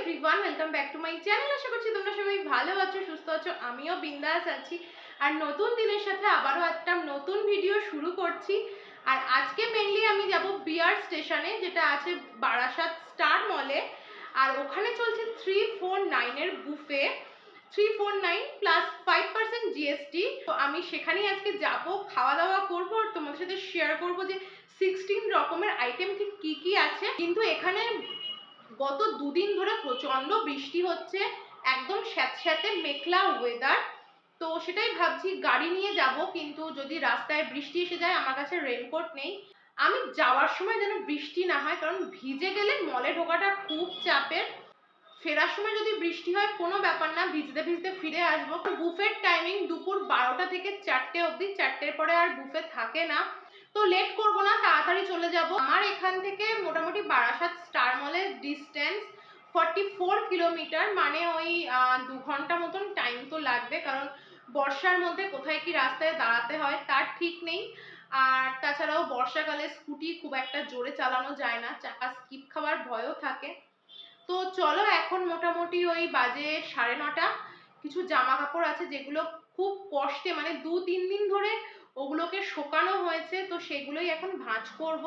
Everyone welcome back to my channel আশা করছি তোমরা সবাই ভালো আছো, সুস্থ আছো। আমিও বিন্দাস আছি। আর নতুন দিনের সাথে আবারও একটা নতুন ভিডিও শুরু করছি। আর আজকে মেনলি আমি যাব বিয়ার স্টেশনে যেটা আছে বারাসাত স্টার মলে আর ওখানে চলছে থ্রি ফোর নাইনের buffet three four nine plus five percent GST তো আমি সেখানেই আজকে যাব খাওয়া দাওয়া করব আর তোমাদের সাথে শেয়ার করব যে সিক্সটিন রকমের আইটেম ঠিক কী কী আছে। কিন্তু এখানে গত দুদিন ধরে প্রচণ্ড বৃষ্টি হচ্ছে, একদম স্যাঁতস্যাঁতে মেঘলা ওয়েদার তো সেটাই ভাবছি, গাড়ি নিয়ে যাব, কিন্তু যদি রাস্তায় বৃষ্টি এসে যায়, আমার কাছে রেনকোট নেই। আমি যাওয়ার সময় যেন বৃষ্টি না হয়, কারণ ভিজে গেলে মলে ঢোকাটা খুব চাপের। ফেরার সময় যদি বৃষ্টি হয়, কোনো ব্যাপার না, ভিজতে ভিজতে ফিরে আসব। বুফের টাইমিং দুপুর বারোটা থেকে চারটে অবধি, চারটের পরে আর বুফে থাকে না। তো লেট করব না, তাড়াতাড়ি চলে যাব। আমার এখান থেকে মোটামুটি বারাসাত স্টার মলের ডিস্টেন্স ফর্টি ফোর কিলোমিটার মানে ওই দু ঘণ্টা মতন টাইম তো লাগবে, কারণ বর্ষার মধ্যে কোথায় কি রাস্তায় দাঁড়াতে হয় তার ঠিক নেই। আর তাছাড়াও বর্ষাকালে স্কুটি খুব একটা জোরে চালানো যায় না চাকা স্কিপ খাওয়ার ভয়ও থাকে। তো চলো এখন মোটামুটি ওই বাজে সাড়ে নটা, কিছু জামা কাপড় আছে যেগুলো খুব কষ্টে মানে দু, তিন দিন ধরে ওগুলোকে শোকানো হয়েছে, তো সেগুলোই এখন ভাঁজ করব।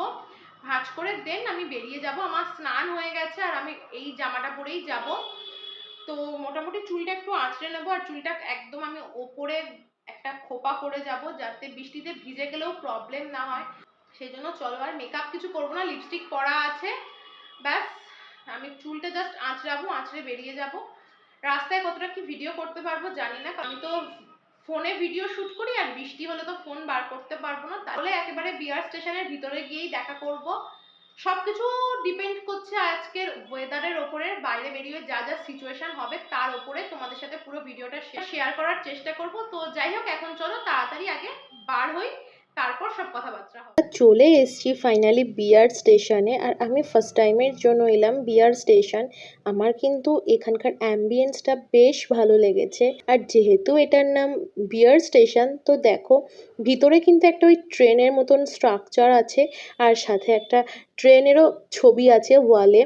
ভাঁজ করে দেন আমি বেরিয়ে যাব। আমার স্নান হয়ে গেছে আর আমি এই জামাটা পরেই যাব। তো মোটামুটি চুলটা একটু আঁচড়ে নেব আর চুলটা একদম আমি ওপরে একটা খোপা করে যাব যাতে বৃষ্টিতে ভিজে গেলেও প্রবলেম না হয়। সেই জন্য চলো আর মেকআপ কিছু করব না লিপস্টিক পরা আছে। ব্যাস, আমি চুলটা জাস্ট আঁচড়াবো, আঁচড়ে বেরিয়ে যাব। রাস্তায় কতটা কি ভিডিও করতে পারব জানি না। আমি তো ফোনে ভিডিও শুট করি আর বৃষ্টি হলে তো ফোন বার করতে পারব না। তাহলে একেবারে বিয়ার স্টেশনের ভিতরে গিয়েই দেখা করব। সবকিছু ডিপেন্ড করছে আজকের ওয়েদারের ওপরে, বাইরে বেরিয়ে যা যা সিচুয়েশন হবে তার ওপরে তোমাদের সাথে পুরো ভিডিওটা শেয়ার করার চেষ্টা করব। তো যাই হোক, এখন চলো তাড়াতাড়ি আগে বার হই। তারপর সব কথাবার্তা চলে এসেছি ফাইনালি বিয়ার স্টেশনে আর আমি ফার্স্ট টাইমের জন্য এলাম বিয়ার স্টেশন আমার কিন্তু এখানকার অ্যাম্বিয়েন্সটা বেশ ভালো লেগেছে। আর যেহেতু এটার নাম বিয়ার স্টেশন তো দেখো, ভিতরে কিন্তু একটা ওই ট্রেনের মতন স্ট্রাকচার আছে, আর সাথে একটা ট্রেনেরও ছবি আছে ওয়ালে।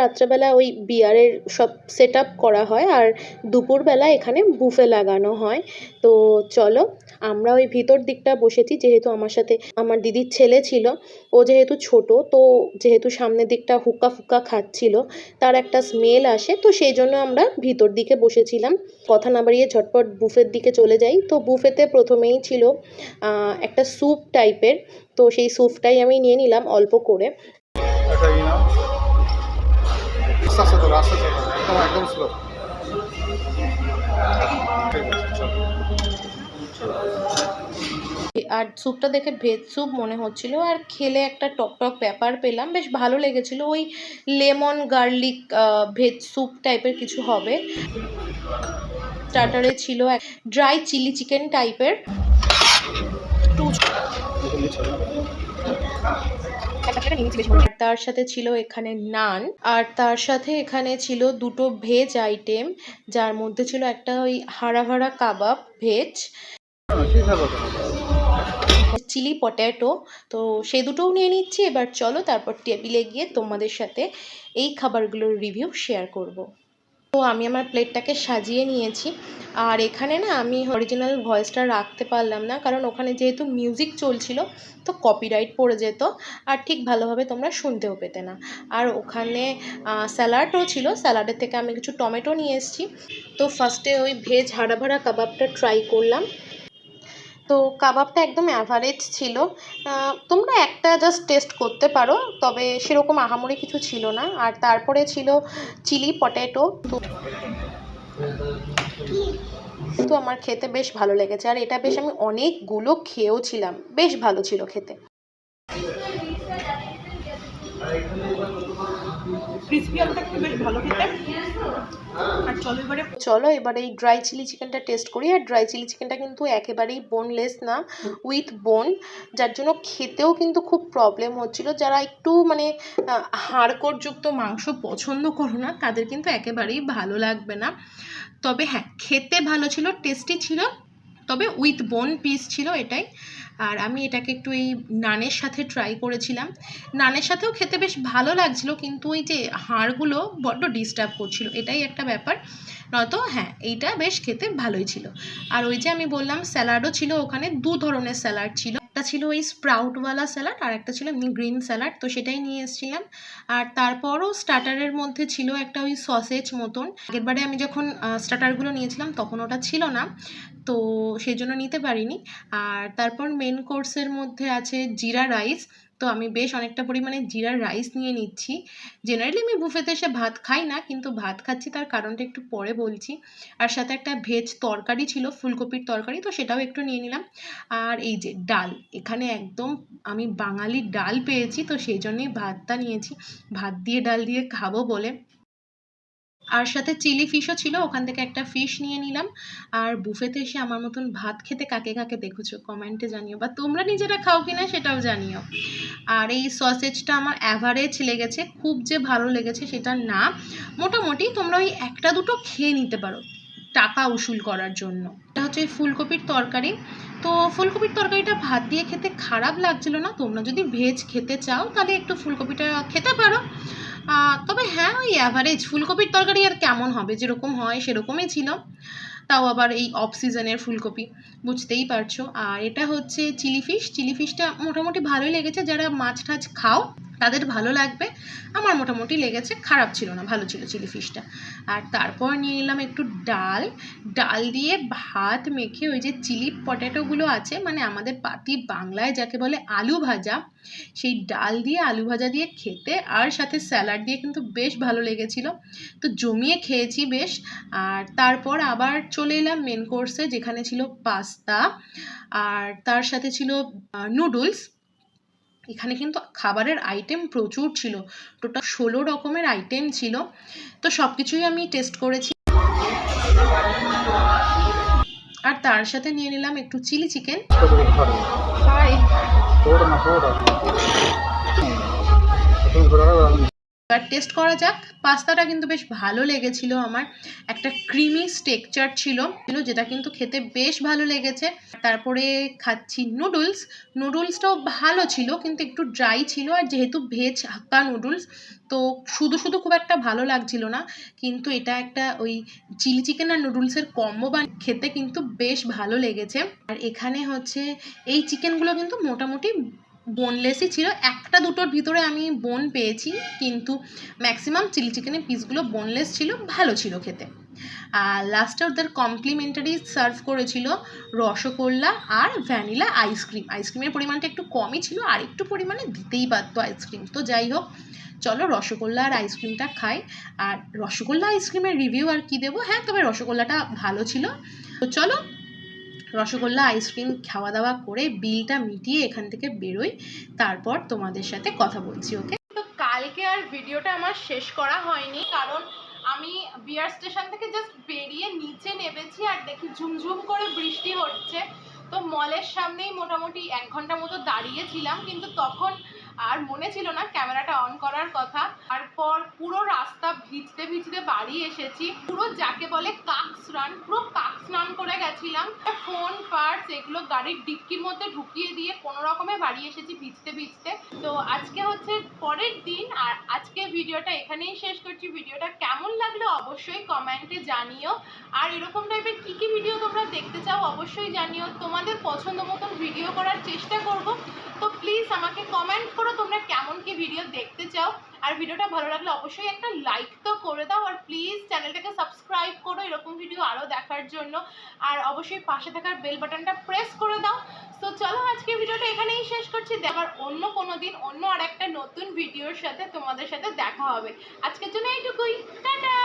রাত্রেবেলা ওই বিয়ারের সব সেট আপ করা হয় আর দুপুরবেলা এখানে বুফে লাগানো হয়। তো চলো, আমরা ওই ভিতর দিকটা বসেছি, যেহেতু আমার সাথে আমার দিদির ছেলে ছিল, ও যেহেতু ছোট, তো যেহেতু সামনের দিকটা হুক্কা ফুক্কা খাচ্ছিল, তার একটা স্মেল আসে, তো সেই জন্য আমরা ভিতর দিকে বসেছিলাম। কথা না বাড়িয়ে ঝটপট বুফের দিকে চলে যাই। তো বুফেতে প্রথমেই ছিল একটা স্যুপ টাইপের তো সেই স্যুপটাই আমি নিয়ে নিলাম অল্প করে। আর স্যুপটা দেখে ভেজ স্যুপ মনে হচ্ছিল আর খেলে একটা টক টক ব্যাপার পেলাম বেশ ভালো লেগেছিল। ওই লেমন গার্লিক ভেজ স্যুপ টাইপের কিছু হবে। স্টার্টারে ছিল ড্রাই চিলি চিকেন টাইপের। তার সাথে ছিল এখানে নান আর তার সাথে এখানে ছিল দুটো ভেজ আইটেম যার মধ্যে ছিল একটা ওই হারা ভাড়া কাবাব ভেজ। চিলি পটেটো তো সেই দুটোও নিয়ে নিচ্ছি এবার চলো তারপর টেবিলে গিয়ে তোমাদের সাথে এই খাবারগুলোর রিভিউ শেয়ার করব। তো আমি আমার প্লেটটাকে সাজিয়ে নিয়েছি। আর এখানে না আমি অরিজিনাল ভয়েসটা রাখতে পারলাম না, কারণ ওখানে যেহেতু মিউজিক চলছিল, তো কপিরাইট পড়ে যেত। আর ঠিক ভালোভাবে তোমরা শুনতেও পেতে না। আর ওখানে স্যালাডও ছিল। স্যালাডের থেকে আমি কিছু টমেটো নিয়ে এসেছি। তো ফার্স্টে ওই ভেজ হাড়া ভাড়া কাবাবটা ট্রাই করলাম। তো কাবাবটা একদম অ্যাভারেজ ছিল। তোমরা একটা জাস্ট টেস্ট করতে পারো, তবে সেরকম আহামরি কিছু ছিল না। আর তারপরে ছিল চিলি পটেটো তো আমার খেতে বেশ ভালো লেগেছে। আর এটা বেশ আমি অনেকগুলো খেয়েও ছিলাম। বেশ ভালো ছিল খেতে। ক্রিসপি আলুটা একটু বেশ ভালো খেতে। চলো এবারে এই ড্রাই চিলি চিকেনটা টেস্ট করি। আর ড্রাই চিলি চিকেনটা কিন্তু একেবারেই বোনলেস না উইথ বোন যার জন্য খেতেও কিন্তু খুব প্রবলেম হচ্ছিল। যারা একটু মানে হাড়কোড়যুক্ত মাংস পছন্দ করো না, তাদের কিন্তু একেবারেই ভালো লাগবে না। তবে হ্যাঁ খেতে ভালো ছিল টেস্টি ছিল, তবে উইথ বোন পিস ছিল এটাই। আর আমি এটাকে একটু এই নানের সাথে ট্রাই করেছিলাম। নানের সাথেও খেতে বেশ ভালো লাগছিল, কিন্তু ওই যে হাড়গুলো বড্ড ডিস্টার্ব করছিল, এটাই একটা ব্যাপার। নয়তো হ্যাঁ এইটা বেশ খেতে ভালোই ছিল। আর ওই যে আমি বললাম, স্যালাডও ছিল ওখানে, দু ধরনের স্যালাড ছিল। একটা ছিল ওই স্প্রাউটওয়ালা স্যালাড আর একটা ছিল এমনি গ্রিন স্যালাড তো সেটাই নিয়ে এসেছিলাম। আর তারপরও স্টার্টারের মধ্যে ছিল একটা ওই সসেজ মতন। আগেরবারে আমি যখন স্টার্টারগুলো নিয়েছিলাম, তখন ওটা ছিল না, তো সেই জন্য নিতে পারিনি। আর তারপর মেন কোর্সের মধ্যে আছে জিরা রাইস তো আমি বেশ অনেকটা পরিমাণে জিরার রাইস নিয়ে নিচ্ছি। জেনারেলি আমি বুফেতে এসে ভাত খাই না, কিন্তু ভাত খাচ্ছি তার কারণটা একটু পরে বলছি। আর সাথে একটা ভেজ তরকারি ছিল, ফুলকপির তরকারি, তো সেটাও একটু নিয়ে নিলাম। আর এই যে ডাল, এখানে একদম আমি বাঙালি ডাল পেয়েছি, তো সেই জন্যই ভাতটা নিয়েছি। ভাত দিয়ে ডাল দিয়ে খাব বলে। আর সাথে চিলি ফিশও ছিল, ওখান থেকে একটা ফিশ নিয়ে নিলাম। আর বুফেতে এসে আমার মতন ভাত খেতে কাকে কাকে দেখেছ কমেন্টে জানিও, বা তোমরা নিজেরা খাও কিনা সেটাও জানিও। আর এই সসেজটা আমার অ্যাভারেজ লেগেছে, খুব যে ভালো লেগেছে সেটা না। মোটামুটি তোমরা ওই একটা দুটো খেয়ে নিতে পারো টাকা উসুল করার জন্য। এটা হচ্ছে ফুলকপির তরকারি। তো ফুলকপির তরকারিটা ভাত দিয়ে খেতে খারাপ লাগছিল না, তোমরা যদি ভেজ খেতে চাও তাহলে একটু ফুলকপিটা খেতে পারো। তবে হ্যাঁ ওই অ্যাভারেজ ফুলকপির তরকারি আর কেমন হবে? যেরকম হয়, সেরকমই ছিল। তাও আবার এই অফ সিজনের ফুলকপি, বুঝতেই পারছ। আর এটা হচ্ছে চিলি ফিশ চিলি ফিশটা মোটামুটি ভালোই লেগেছে। যারা মাছ টাছ খাও তাদের ভালো লাগবে। আমার মোটামুটি লেগেছে, খারাপ ছিল না, ভালো ছিল চিলি ফিশটা। আর তারপর নিয়ে নিলাম একটু ডাল। ডাল দিয়ে ভাত মেখে ওই যে চিলি পটেটোগুলো আছে মানে আমাদের পাতি বাংলায় যাকে বলে আলু ভাজা, সেই ডাল দিয়ে আলু ভাজা দিয়ে খেতে আর সাথে স্যালাড দিয়ে কিন্তু বেশ ভালো লেগেছিল। তো জমিয়ে খেয়েছি বেশ। আর তারপর আবার চলে এলাম মেন কোর্সে যেখানে ছিল পাস্তা। আর তার সাথে ছিল নুডলস এখানে কিন্তু খাবারের আইটেম প্রচুর ছিল। টোটাল ষোলো রকমের আইটেম ছিল। তো সব কিছুই আমি টেস্ট করেছি। আর তার সাথে নিয়ে নিলাম একটু চিলি চিকেন হাই এবার টেস্ট করা যাক। পাস্তাটা কিন্তু বেশ ভালো লেগেছিল আমার। একটা ক্রিমি স্টেকচার ছিল যেটা কিন্তু খেতে বেশ ভালো লেগেছে। তারপরে খাচ্ছি নুডলস নুডলসটাও ভালো ছিল, কিন্তু একটু ড্রাই ছিল। আর যেহেতু ভেজ হাক্কা নুডলস তো শুধু শুধু খুব একটা ভালো লাগছিল না। কিন্তু এটা একটা ওই চিলি চিকেন আর নুডলসের কম্বো বান খেতে কিন্তু বেশ ভালো লেগেছে। আর এখানে হচ্ছে, এই চিকেনগুলো কিন্তু মোটামুটি বোনলেসই ছিল। একটা দুটোর ভিতরে আমি বোন পেয়েছি, কিন্তু ম্যাক্সিমাম চিলি চিকেনের পিসগুলো বোনলেস ছিল, ভালো ছিল খেতে। আর লাস্টে ওদের কমপ্লিমেন্টারি সার্ভ করেছিল রসগোল্লা আর ভ্যানিলা আইসক্রিম আইসক্রিমের পরিমাণটা একটু কমই ছিল, আর একটু পরিমাণে দিতেই পারতো আইসক্রিম তো যাই হোক, চলো রসগোল্লা আর আইসক্রিমটা খাই। আর রসগোল্লা আইসক্রিমের রিভিউ আর কি দেবো? হ্যাঁ তবে রসগোল্লাটা ভালো ছিল। তো চলো রসগোল্লা, আইসক্রিম খাওয়া দাওয়া করে বিলটা মিটিয়ে এখান থেকে বেরোই। তারপর তোমাদের সাথে কথা বলছি, ওকে? তো কালকে আর ভিডিওটা আমার শেষ করা হয়নি, কারণ আমি বিয়ার স্টেশন থেকে জাস্ট বেরিয়ে নিচে নেমেছি আর দেখি ঝুমঝুম করে বৃষ্টি হচ্ছে। তো মলের সামনেই মোটামুটি এক ঘণ্টা মতো দাঁড়িয়েছিলাম কিন্তু তখন আর মনে ছিল না ক্যামেরাটা অন করার কথা। তারপর পুরো রাস্তা ভিজতে ভিজতে বাড়ি এসেছি। পুরো যাকে বলে কাক স্নান পুরো কাক স্নান করে গেছিলাম। ফোন পার্স এগুলো গাড়ির ডিক্কির মধ্যে ঢুকিয়ে দিয়ে কোনো রকমে বাড়ি এসেছি ভিজতে ভিজতে। তো আজকে হচ্ছে পরের দিন আর আজকে ভিডিওটা এখানেই শেষ করছি। ভিডিওটা কেমন লাগল অবশ্যই কমেন্টে জানিও। আর এরকম টাইপের কী কী ভিডিও তোমরা দেখতে চাও অবশ্যই জানিও। তোমাদের পছন্দ মতন ভিডিও করার চেষ্টা করব। তো প্লিজ আমাকে কমেন্ট করো তোমরা কেমন কি ভিডিও দেখতে চাও। আর ভিডিওটা ভালো লাগলে অবশ্যই একটা লাইক তো করে দাও আর প্লিজ চ্যানেলটাকে সাবস্ক্রাইব করো এরকম ভিডিও আরও দেখার জন্য। আর অবশ্যই পাশে থাকার বেল বাটনটা প্রেস করে দাও। তো চলো আজকে ভিডিওটা এখানেই শেষ করছি। আবার অন্য কোনো দিন, অন্য আর একটা নতুন ভিডিওর সাথে তোমাদের সাথে দেখা হবে। আজকের জন্য এইটুকুই। টাটা!